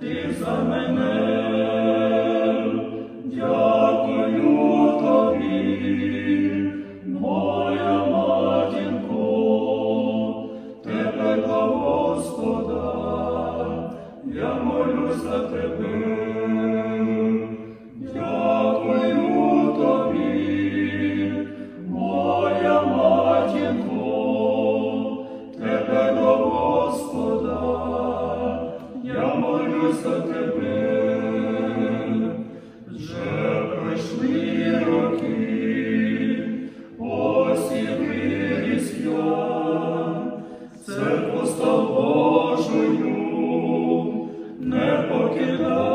ти за мене, дякую тобі, моя матінко, тебе, Господа, я молюсь за тебе. Церкву з тобою не покидай.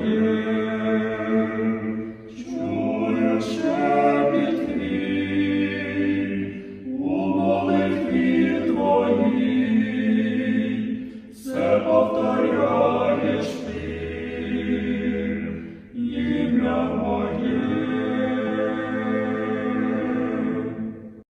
Amém.